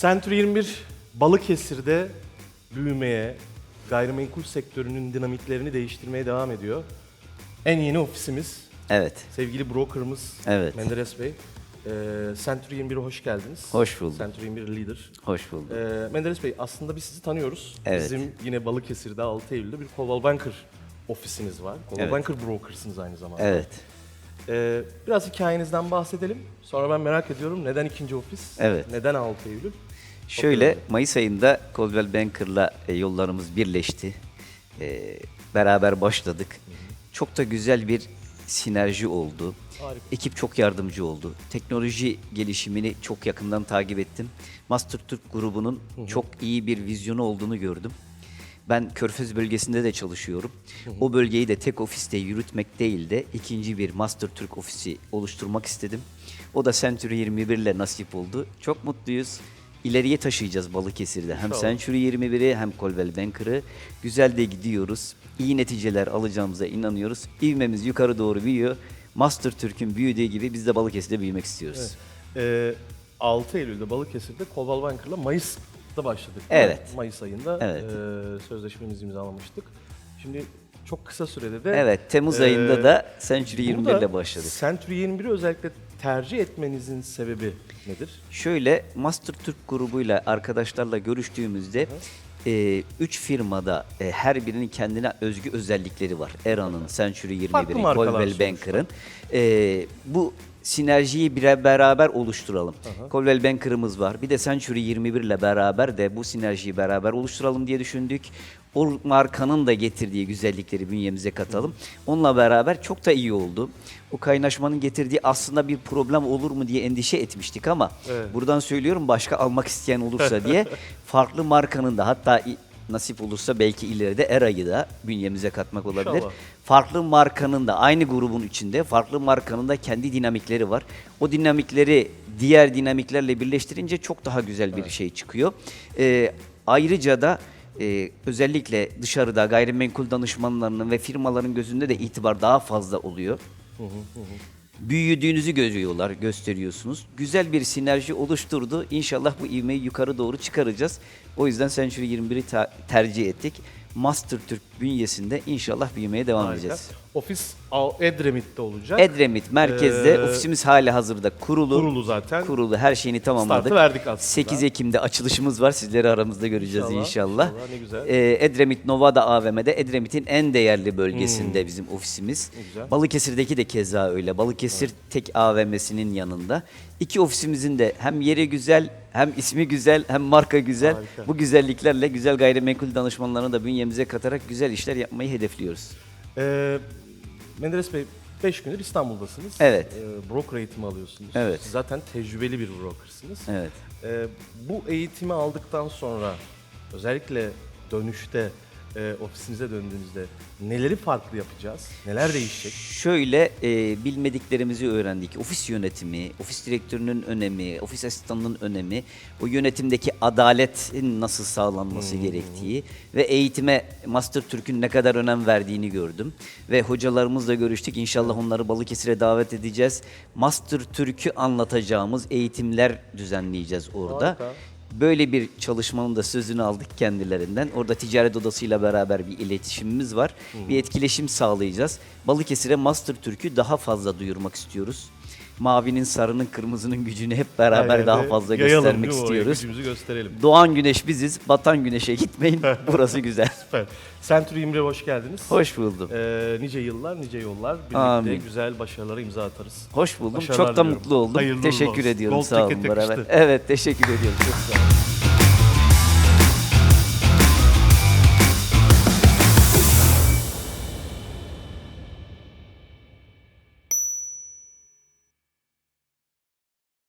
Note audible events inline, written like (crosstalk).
Century 21 Balıkesir'de büyümeye, gayrimenkul sektörünün dinamiklerini değiştirmeye devam ediyor. En yeni ofisimiz, Evet. sevgili brokerımız Evet. Menderes Bey. Ee, Century 21'e hoş geldiniz. Hoş bulduk. Century 21 Leader. Hoş bulduk. Ee, Menderes Bey aslında biz sizi tanıyoruz. Evet. Bizim yine Balıkesir'de 6 Eylül'de bir Coldwell Banker ofisiniz var. Coldwell Evet. Banker brokersınız aynı zamanda. Evet. Ee, biraz hikayenizden bahsedelim. Sonra ben merak ediyorum neden ikinci ofis? Evet. Neden 6 Eylül? Şöyle Mayıs ayında Coldwell Banker'la e, yollarımız birleşti. E, beraber başladık. Çok da güzel bir sinerji oldu. Harika. Ekip çok yardımcı oldu. Teknoloji gelişimini çok yakından takip ettim. Master Türk grubunun çok iyi bir vizyonu olduğunu gördüm. Ben Körfez bölgesinde de çalışıyorum. O bölgeyi de tek ofiste yürütmek değil de ikinci bir Master Türk ofisi oluşturmak istedim. O da Century 21 ile nasip oldu. Çok mutluyuz. İleriye taşıyacağız Balıkesir'de. Hem. Century 21'i hem Coldwell Banker'ı. Güzel de gidiyoruz. İyi neticeler alacağımıza inanıyoruz. İvmemiz yukarı doğru büyüyor. Master Türk'ün büyüdüğü gibi biz de Balıkesir'de büyümek istiyoruz. Ee, 6 Eylül'de Balıkesir'de Coldwell Banker'la Mayıs'ta başladık. Evet. Mayıs ayında Evet. e, sözleşmemizi imzalamıştık. Şimdi çok kısa sürede de... Evet, Temmuz e, ayında da Century 21 burada ile başladık. Century 21'i özellikle tercih etmenizin sebebi nedir? Şöyle Master Türk grubuyla arkadaşlarla görüştüğümüzde e, üç firmada e, her birinin kendine özgü özellikleri var. Era'nın, Century Farklı 21'in, markalar Coldwell. Banker'ın. E, bu sinerjiyi bire beraber oluşturalım. Coldwell Banker'ımız var. Bir de Century 21 ile beraber de bu sinerjiyi beraber oluşturalım diye düşündük. O markanın da getirdiği güzellikleri bünyemize katalım. Onunla beraber çok da iyi oldu. O kaynaşmanın getirdiği aslında bir problem olur mu diye endişe etmiştik ama Evet. buradan söylüyorum başka almak isteyen olursa (laughs) diye farklı markanın da hatta nasip olursa belki ileride Era'yı da bünyemize katmak olabilir. İnşallah. Farklı markanın da aynı grubun içinde farklı markanın da kendi dinamikleri var. O dinamikleri diğer dinamiklerle birleştirince çok daha güzel bir şey çıkıyor. Ee, ayrıca da e, özellikle dışarıda gayrimenkul danışmanlarının ve firmaların gözünde de itibar daha fazla oluyor. Büyüdüğünüzü görüyorlar, gösteriyorsunuz. Güzel bir sinerji oluşturdu. İnşallah bu ivmeyi yukarı doğru çıkaracağız. O yüzden Century 21'i ta- tercih ettik. Master Türk bünyesinde inşallah büyümeye devam Harika. edeceğiz. Ofis Edremit'te olacak. Edremit merkezde Ee, ofisimiz hali hazırda kurulu. kurulu zaten. Kurulu her şeyini tamamladık. Startı verdik aslında. 8 Ekim'de açılışımız var. Sizleri aramızda göreceğiz İnşallah, inşallah. inşallah, ne güzel. Ee, Edremit Novada AVM'de Edremit'in en değerli bölgesinde bizim ofisimiz. Hmm. Güzel. Balıkesir'deki de keza öyle. Balıkesir tek AVM'sinin yanında. İki ofisimizin de hem yeri güzel, hem ismi güzel, hem marka güzel. Harika. Bu güzelliklerle güzel gayrimenkul danışmanlarını da bünyemize katarak güzel işler yapmayı hedefliyoruz. Ee, Menderes Bey 5 gündür İstanbul'dasınız. Evet. Ee, broker eğitimi alıyorsunuz. Evet. Siz zaten tecrübeli bir brokersınız. Evet. Ee, bu eğitimi aldıktan sonra özellikle dönüşte e, ofisinize döndüğünüzde neleri farklı yapacağız? Neler değişecek? Şöyle e, bilmediklerimizi öğrendik. Ofis yönetimi, ofis direktörünün önemi, ofis asistanının önemi, o yönetimdeki adaletin nasıl sağlanması gerektiği ve eğitime Master Türk'ün ne kadar önem verdiğini gördüm. Ve hocalarımızla görüştük. İnşallah onları Balıkesir'e davet edeceğiz. Master Türk'ü anlatacağımız eğitimler düzenleyeceğiz orada. Harika. Böyle bir çalışmanın da sözünü aldık kendilerinden. Orada ticaret odasıyla beraber bir iletişimimiz var. Bir etkileşim sağlayacağız. Balıkesir'e Master Türk'ü daha fazla duyurmak istiyoruz. Mavinin, sarının, kırmızının gücünü hep beraber Her daha fazla yayalım, göstermek değil mi? Oraya istiyoruz. Gücümüzü gösterelim. Doğan güneş biziz, batan güneşe gitmeyin. (laughs) Burası güzel. Süper. Century 21'e hoş geldiniz. Hoş buldum. Ee, nice yıllar, nice yollar. Birlikte Amin. güzel başarılara imza atarız. Hoş buldum. Başarılar Çok da diliyorum. mutlu oldum. Hayırlı uğurlu teşekkür olsun. ediyorum. Gold Sağ olun ticket beraber. yakıştı. Evet, teşekkür ediyorum. Çok sağ olun.